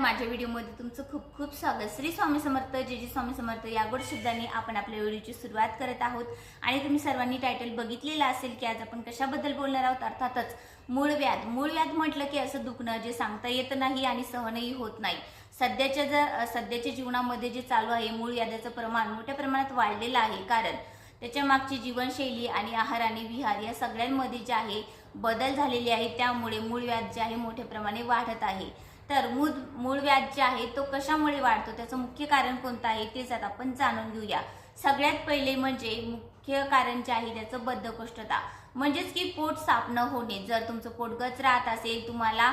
माझ्या व्हिडिओमध्ये तुमचं खूप खूप स्वागत. श्री स्वामी समर्थ जे जे स्वामी समर्थ. या गोड शब्दांनी आपण आपल्या व्हिडिओची सुरुवात करत आहोत. आणि तुम्ही सर्वांनी टायटल बघितलेलं असेल की आज आपण कशाबद्दल बोलणार आहोत? अर्थातच मूळ व्याध. मूळ व्याध म्हटलं की असं दुखणं जे सांगता येत नाही आणि सहनही होत नाही. सध्याच्या जर सध्याच्या जीवनामध्ये जे चालू आहे मूळ व्याधाचं प्रमाण मोठ्या प्रमाणात वाढलेलं आहे. कारण त्याच्या मागची जीवनशैली आणि आहार आणि विहार या सगळ्यांमध्ये जे आहे बदल झालेले आहे त्यामुळे मूळ व्याध जे आहे मोठ्या प्रमाणे वाढत आहे. तर मूळ मूळ व्याज जे आहे तो कशामुळे वाढतो? त्याचं मुख्य कारण कोणतं आहे तेच आता आपण जाणून घेऊया. सगळ्यात पहिले म्हणजे मुख्य कारण जे आहे त्याचं बद्धकोष्ठता. म्हणजेच की पोट साफ न होणे. जर तुमचं पोट गच राहत असेल तुम्हाला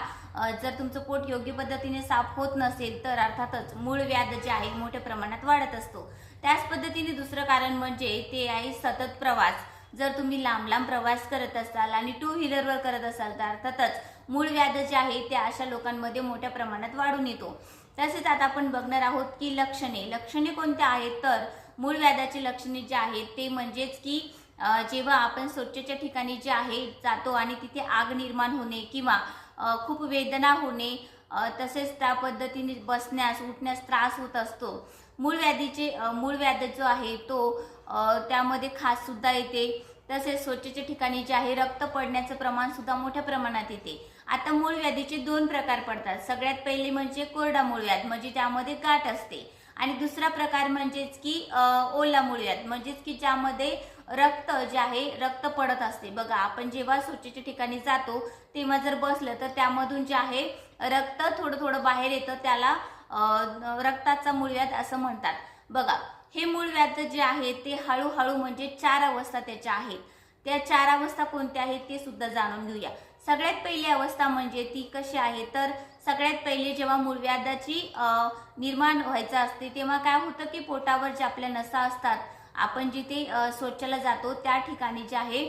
जर तुमचं पोट योग्य पद्धतीने साफ होत नसेल तर अर्थातच मूळ व्याध जे आहे मोठ्या प्रमाणात वाढत असतो. त्याच पद्धतीने दुसरं कारण म्हणजे ते आहे सतत प्रवास. जर तुम्ही लांब लांब प्रवास करत असाल आणि टू व्हीलरवर करत असाल तर अर्थातच मूळ व्याध जे आहे ते अशा लोकांमध्ये मोठ्या प्रमाणात वाढून येतो. तसेच आता आपण बघणार आहोत की लक्षणे. लक्षणे कोणत्या आहेत? तर मूळ व्याधाची लक्षणे जे आहेत ते म्हणजेच की जेव्हा आपण स्वच्छच्या ठिकाणी जे आहे जातो आणि तिथे आग निर्माण होणे किंवा खूप वेदना होणे तसेच त्या पद्धतीने बसण्यास उठण्यास त्रास होत असतो. मूळ व्याधीचे मूळ व्याध जो आहे तो त्यामध्ये खास सुद्धा येते. तसेच स्वच्छच्या ठिकाणी जे आहे रक्त पडण्याचं प्रमाण सुद्धा मोठ्या प्रमाणात येते. आता मूळ व्याधीचे दोन प्रकार पडतात. सगळ्यात पहिले म्हणजे कोरडा मूळ व्याध म्हणजे त्यामध्ये गाठ असते. आणि दुसरा प्रकार म्हणजेच की ओला मूळ व्याध म्हणजेच की ज्यामध्ये रक्त जे आहे रक्त पडत असते. बघा आपण जेव्हा स्वच्छच्या ठिकाणी जातो तेव्हा जर बसलं तर त्यामधून जे आहे रक्त थोडं थोडं बाहेर येतं. त्याला रक्ताचा मूळव्याध असं म्हणतात. बघा हे मूळव्याध जे आहे ते हळूहळू म्हणजे चार अवस्था त्याच्या आहेत. त्या चार अवस्था कोणत्या आहेत ते सुद्धा जाणून घेऊया. सगळ्यात पहिली अवस्था म्हणजे ती कशी आहे? तर सगळ्यात पहिले जेव्हा मूळव्याधाची निर्माण व्हायचं असते तेव्हा काय होतं की पोटावर जे आपल्या नसा असतात आपण जिथे स्वच्छला शौचाला जातो त्या ठिकाणी जे आहे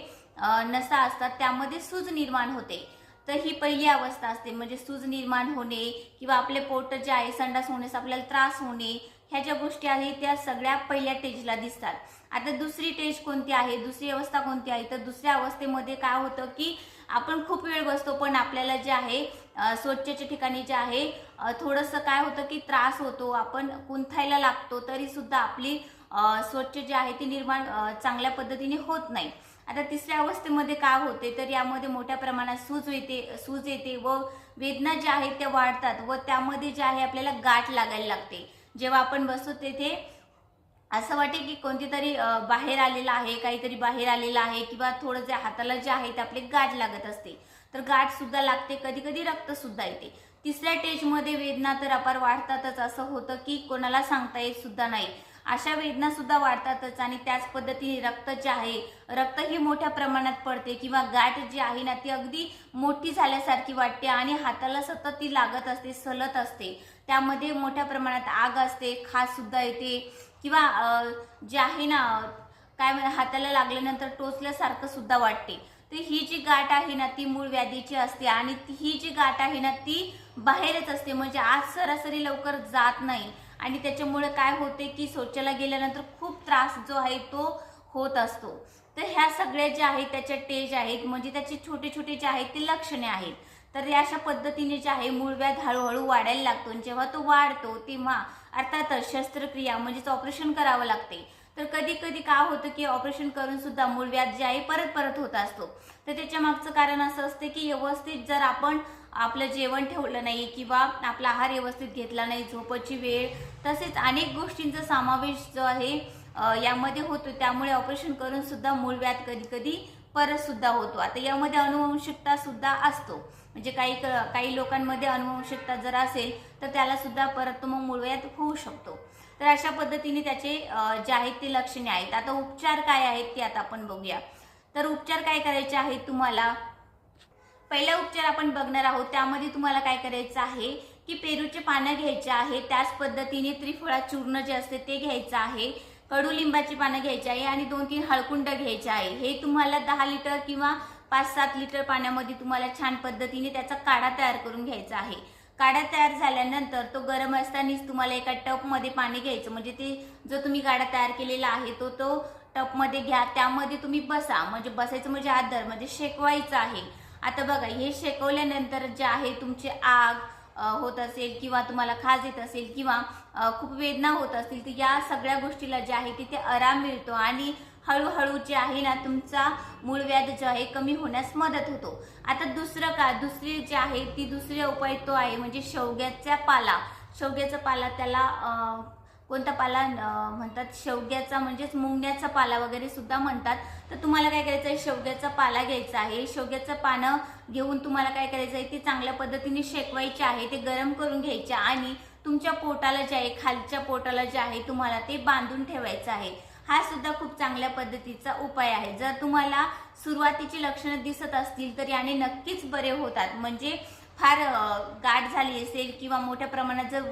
नसा असतात त्यामध्ये सूज निर्माण होते. तर ही पहिली अवस्था असते म्हणजे सूज निर्माण होणे किंवा आपले पोट जे आहे संडास होण्यास आपल्याला त्रास होणे ह्या ज्या गोष्टी आहेत त्या सगळ्या पहिल्या टेजला दिसतात. आता दुसरी टेज कोणती आहे? दुसरी अवस्था कोणती आहे? तर दुसऱ्या अवस्थेमध्ये काय होतं की आपण खूप वेळ बसतो पण आपल्याला जे आहे स्वच्छच्या ठिकाणी जे आहे थोडंसं काय होतं की त्रास होतो. आपण कुंथायला लागतो तरी सुद्धा आपली स्वच्छ जे आहे ती निर्माण चांगल्या पद्धतीने होत नाही. आता तिसऱ्या अवस्थेमध्ये काय होते? तर यामध्ये मोठ्या प्रमाणात सूज येते सूज येते व वेदना ज्या आहेत त्या वाढतात व त्यामध्ये जे आहे आपल्याला गाठ लागायला लागते. जेव्हा आपण बसतो तेथे असं वाटे की कोणती तरी बाहेर आलेलं आहे काहीतरी बाहेर आलेलं आहे किंवा थोडं जे हाताला जे आहे ते आपले गाठ लागत असते. तर गाठ सुद्धा लागते कधी कधी रक्त सुद्धा येते. तिसऱ्या स्टेजमध्ये वेदना तर अपार वाढतातच. असं होतं की कोणाला सांगता येत सुद्धा नाही. अशा वेदना सुद्धा वाढतातच आणि त्याच पद्धतीने रक्त जे आहे रक्त ही मोठ्या प्रमाणात पडते किंवा गाठ जी आहे ना ती अगदी मोठी झाल्यासारखी वाटते आणि हाताला सतत ती लागत असते सलत असते. त्यामध्ये मोठ्या प्रमाणात आग असते खास सुद्धा येते किंवा जे आहे ना काय हाताला लागल्यानंतर टोचल्यासारखं सुद्धा वाटते. तर ही जी गाठ आहे ना ती मूळ व्याधीची असते आणि ही जी गाठ आहे ना ती बाहेरच असते. म्हणजे आज सरासरी लवकर जात नाही. आणि त्याच्यामुळे काय होते की शौचाला गेल्यानंतर खूप त्रास जो आहे तो होत असतो. तर ह्या सगळ्या ज्या आहेत त्याच्या टेज आहेत म्हणजे त्याचे छोटे छोटे जे आहेत ते लक्षणे आहेत. तर या अशा पद्धतीने जे आहे मूळव्याध हळूहळू वाढायला लागतो आणि जेव्हा तो वाढतो तेव्हा अर्थातच शस्त्रक्रिया म्हणजेच ऑपरेशन करावं लागते. तर कधी कधी काय होतं की ऑपरेशन करून सुद्धा मूळव्याध जे आहे परत परत होत असतो. तर त्याच्या मागचं कारण असं असते की व्यवस्थित जर आपण आपलं जेवण ठेवलं नाही किंवा आपला आहार व्यवस्थित घेतला नाही झोपाची वेळ तसेच अनेक गोष्टींचा समावेश जो आहे यामध्ये होतो. त्यामुळे ऑपरेशन करून सुद्धा मूळव्याध कधी कधी परत सुद्धा होतो. आता यामध्ये अनुवंशिकता सुद्धा असतो. म्हणजे काही क- काही लोकांमध्ये अनुवंशिकता जर असेल तर त्याला सुद्धा परत तो मग मूळव्याध होऊ शकतो. तर अशा पद्धतीने त्याचे जे आहेत ते लक्षणे आहेत. आता उपचार काय आहेत ते आता आपण बघूया. तर उपचार काय करायचे आहेत तुम्हाला? पहिला उपचार आपण बघणार आहोत. त्यामध्ये तुम्हाला काय करायचं आहे की पेरूचे पानं घ्यायचे आहे. त्याच पद्धतीने त्रिफळा चूर्ण जे असते ते घ्यायचं आहे. कडुलिंबाची पानं घ्यायची आहे आणि दोन तीन हळकुंड घ्यायचे आहे. हे तुम्हाला दहा लिटर किंवा पाच सात लिटर पाण्यामध्ये तुम्हाला छान पद्धतीने त्याचा काढा तयार करून घ्यायचा आहे. काढा तयार झाल्यानंतर तो गरम असतानाच तुम्हाला एका टपमध्ये पाणी घ्यायचं. म्हणजे ते जो तुम्ही काढा तयार केलेला आहे तो तो टपमध्ये घ्या. त्यामध्ये तुम्ही बसा. म्हणजे बसायचं म्हणजे आदर म्हणजे शेकवायचं आहे. आता बघा हे शेकवल्यानंतर जे आहे तुमची आग होत असेल किंवा तुम्हाला खाज येत असेल किंवा खूप वेदना होत असतील तर या सगळ्या गोष्टीला जे आहे तिथे आराम मिळतो आणि हळूहळू जे आहे ना तुमचा मूळ व्याध जो आहे कमी होण्यास मदत होतो. आता दुसरं का दुसरी जे आहे ती दुसरी उपाय तो आहे म्हणजे शेवग्याचा पाला. शेवग्याचा पाला त्याला कोणता पाला म्हणतात शेवग्याचा म्हणजेच मुंग्याचा पाला वगैरे सुद्धा म्हणतात. तर तुम्हाला काय करायचं आहे शेवग्याचा पाला घ्यायचा आहे. शेवग्याचं पानं घेऊन तुम्हाला काय करायचं आहे? ते चांगल्या पद्धतीने शेकवायचे आहे. ते गरम करून घ्यायचे आणि तुमच्या पोटाला जे आहे खालच्या पोटाला जे आहे तुम्हाला ते बांधून ठेवायचं आहे. हा सुद्धा खूप चांगल्या पद्धतीचा उपाय आहे. जर तुम्हाला सुरुवातीची लक्षणं दिसत असतील तर याने नक्कीच बरे होतात. म्हणजे फार गाठ झाली असेल किंवा मोठ्या प्रमाणात जर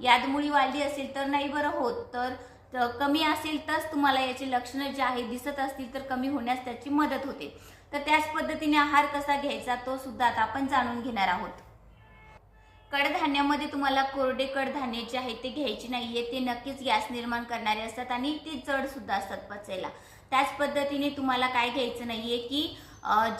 यादमुळी वाढली असेल तर नाही बरं होत. तर तर कमी असेल तरच तुम्हाला याची लक्षणं जे आहे दिसत असतील तर कमी होण्यास त्याची मदत होते. तर त्याच पद्धतीने आहार कसा घ्यायचा तो सुद्धा आता आपण जाणून घेणार आहोत. कडधान्यामध्ये तुम्हाला कोरडे कडधान्य जे आहे ते घ्यायचे नाहीये ते नक्कीच गॅस निर्माण करणारे असतात आणि ते जड सुद्धा असतात पचायला. त्याच पद्धतीने तुम्हाला काय घ्यायचं नाहीये की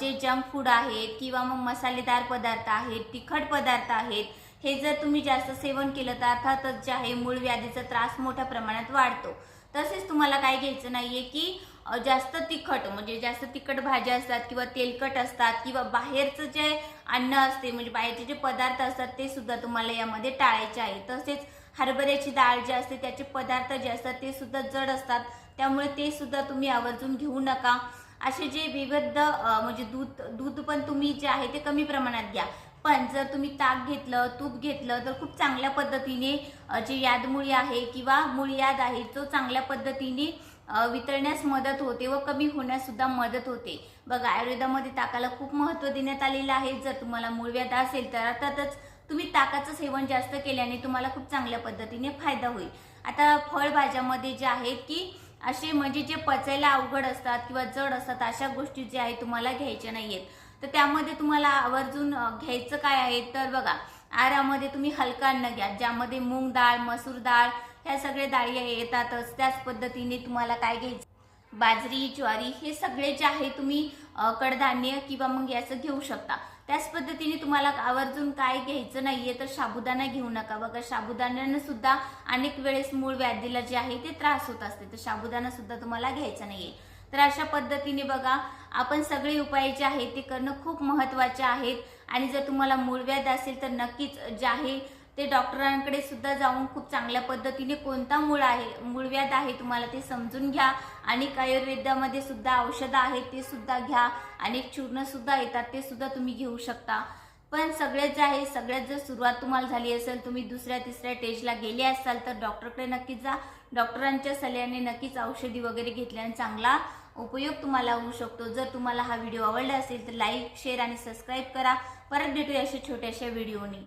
जे जंक फूड आहेत किंवा मग मसालेदार पदार्थ आहेत तिखट पदार्थ आहेत हे जर तुम्ही जास्त सेवन केलं तर अर्थातच जे आहे मूळ व्याधीचा त्रास मोठ्या प्रमाणात वाढतो. तसेच तुम्हाला काय घ्यायचं नाहीये की जास्त तिखट म्हणजे जास्त तिखट भाज्या असतात किंवा तेलकट असतात किंवा बाहेरचं जे अन्न असते म्हणजे बाहेरचे जे पदार्थ असतात ते सुद्धा तुम्हाला यामध्ये टाळायचे आहे. तसेच हरभऱ्याची डाळ जी असते त्याचे पदार्थ जे असतात ते सुद्धा जड असतात. त्यामुळे ते सुद्धा तुम्ही आवर्जून घेऊ नका. असे जे विविध म्हणजे दूध दूध पण तुम्ही जे आहे ते कमी प्रमाणात घ्या. पण जर तुम्ही ताक घेतलं तूप घेतलं तर खूप चांगल्या पद्धतीने जे याद यादमुळी आहे किंवा मूळयाद आहे तो चांगल्या पद्धतीने वितरण्यास वितळण्यास मदत होते व कमी होण्यास सुद्धा मदत होते. बघा आयुर्वेदामध्ये ताकाला खूप महत्त्व देण्यात आलेलं आहे. जर तुम्हाला मूळव्याध असेल तर अर्थातच तुम्ही ताकाचं सेवन जास्त केल्याने तुम्हाला खूप चांगल्या पद्धतीने फायदा होईल. आता फळभाज्यामध्ये जे आहेत की असे म्हणजे जे पचायला अवघड असतात किंवा जड असतात अशा गोष्टी ज्या आहेत तुम्हाला घ्यायच्या नाही आहेत तर त्यामध्ये तुम्हाला आवर्जून घ्यायचं काय आहे तर बघा. आहारामध्ये तुम्ही हलका अन्न घ्या ज्यामध्ये मूग डाळ मसूर डाळ ह्या सगळ्या डाळी येतातच. त्याच पद्धतीने तुम्हाला काय घ्यायचं? बाजरी ज्वारी हे सगळे जे आहे तुम्ही कडधान्य किंवा मग याचं घेऊ शकता. त्याच पद्धतीने तुम्हाला आवर्जून काय घ्यायचं नाहीये तर साबुदाणा घेऊ नका. बघा साबुदाण्यानं सुद्धा अनेक वेळेस मूळ व्याधीला जे आहे ते त्रास होत असते. तर साबुदाणा सुद्धा तुम्हाला घ्यायचा नाहीये. तर अशा पद्धतीने बघा आपण सगळे उपाय जे आहेत ते करणं खूप महत्त्वाचे आहेत. आणि जर तुम्हाला मूळव्याध असेल तर नक्कीच जे आहे ते डॉक्टरांकडे सुद्धा जाऊन खूप चांगल्या पद्धतीने कोणता मूळ आहे मूळव्याध आहे तुम्हाला ते समजून घ्या. आणि आयुर्वेदामध्ये सुद्धा औषधं आहेत ते सुद्धा घ्या. अनेक चूर्ण सुद्धा येतात ते सुद्धा तुम्ही घेऊ शकता. पण सगळ्यात जे आहे सगळ्यात जर सुरुवात तुम्हाला झाली असेल तुम्ही दुसऱ्या तिसऱ्या स्टेजला गेले असाल तर डॉक्टरकडे नक्कीच जा. डॉक्टरांच्या सल्ल्याने नक्कीच औषधी वगैरे घेतल्याने चांगला उपयोग तुम्हाला होऊ शकतो. जर तुम्हाला हा व्हिडिओ आवडला असेल तर लाईक शेअर आणि सबस्क्राईब करा. परत भेटूया अशा छोट्याशा व्हिडिओनी